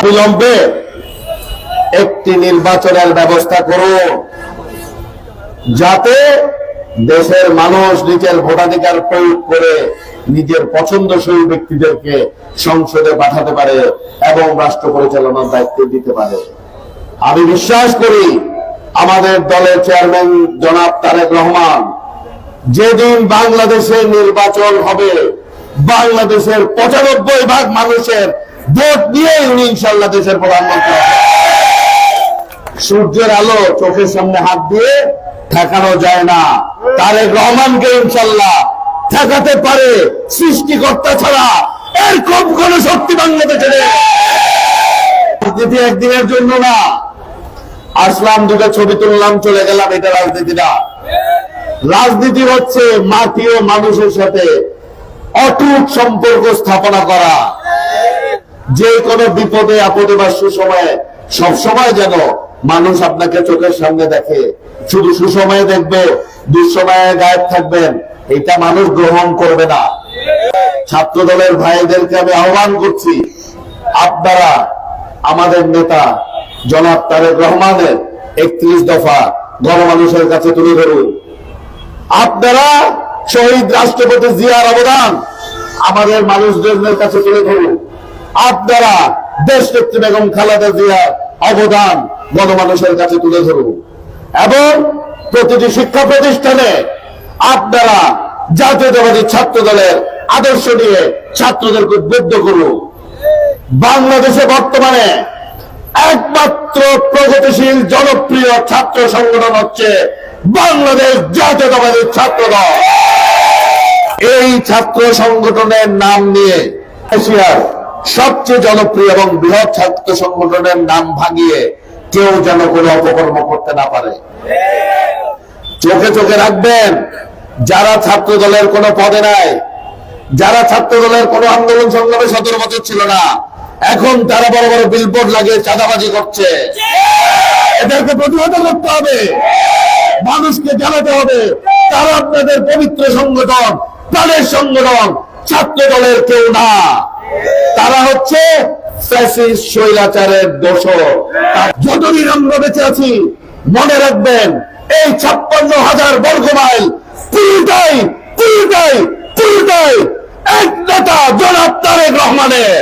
বিলম্বে একটি নির্বাচনের ব্যবস্থা করুন। যাতে দেশের মানুষ নিজের ভোটাধিকার প্রয়োগ করে নিজের পছন্দসই ব্যক্তিদেরকে সংসদে পাঠাতে পারে এবং রাষ্ট্র পরিচালনার দায়িত্ব দিতে পারে। আমি বিশ্বাস করি আমাদের দলের চেয়ারম্যান জনাব তারেক রহমান যেদিন বাংলাদেশে নির্বাচন হবে, বাংলাদেশের পঁচানব্বই ভাগ মানুষের ভোট দিয়ে উনি ইনশাল্লাহ দেশের প্রধানমন্ত্রী সূর্যের আলো চোখের সামনে হাত দিয়ে ঠেকানো যায় না। তারেক রহমানকে ইনশাল্লাহ ঠেকাতে পারে, সৃষ্টিকর্তা ছাড়া। এর কম কোন শক্তি বাংলাদেশে রাজনীতি একদিনের জন্য না। আসলাম, দুটো ছবি তুললাম, চলে গেলাম, এটা রাজনীতি না। রাজনীতি হচ্ছে মাটি ও মানুষের সাথে অটুট সম্পর্ক স্থাপনা করা। যে কোনো বিপদে, আপদে বা সুসময়ে সবসময় যেন মানুষ আপনাকে চোখের সামনে দেখে। শুধু সুসময়ে দেখবে, দুঃসময়ে গায়েব থাকবেন। এটা মানুষ গ্রহণ করবে না। ছাত্র দলের ভাইদেরকে আমি আহ্বান করছি, আপনারা, আমাদের নেতা জনাব তারেক রহমানের একত্রিশ দফা গণমানুষের কাছে তুলে ধরুন। আপনারা শহীদ রাষ্ট্রপতি জিয়ার অবদান আমাদের মানুষদের কাছে তুলে ধরুন। আপনারা দেশ নেত্রী বেগম খালেদা জিয়ার অবদান গণমানুষের কাছে তুলে ধরুন। এবং প্রতিটি শিক্ষা প্রতিষ্ঠানে আপনারা জাতীয়তাবাদী ছাত্র দলের আদর্শ নিয়ে ছাত্রদেরকে উদ্বুদ্ধ করুন। বাংলাদেশে বর্তমানে একমাত্র প্রগতিশীল, জনপ্রিয় ছাত্র সংগঠন হচ্ছে বাংলাদেশ জাতীয়তাবাদী ছাত্র দল এই ছাত্র সংগঠনের নাম নিয়ে এশিয়ার সবচেয়ে জনপ্রিয় এবং বৃহৎ ছাত্র সংগঠনের নাম ভাঙিয়ে কেউ যেন কোনো অপকর্ম করতে না পারে। চোখে চোখে রাখবেন, যারা ছাত্র দলের কোনো পদে নাই, যারা ছাত্র দলের কোনো আন্দোলন সংগ্রামে সতেরো বছর ছিল না, এখন তারা বড় বড় বিলবোর্ড লাগিয়ে চাঁদাবাজি করছে। এদেরকে প্রতিহত করতে হবে, মানুষকে জানাতে হবে। তারা আপনাদের পবিত্র সংগঠন, প্রাণের সংগঠন, ছাত্র দলের কেউ না। তারা হচ্ছে শৈলাচারের দোষর। যতদিন আমরা বেঁচে আছি, মনে রাখবেন, এই ছাপ্পান্ন হাজার বর্গ মাইল পুরোটাই পুরোটাই পুরোটাই এক নেতা জনাব তারেক রহমানের।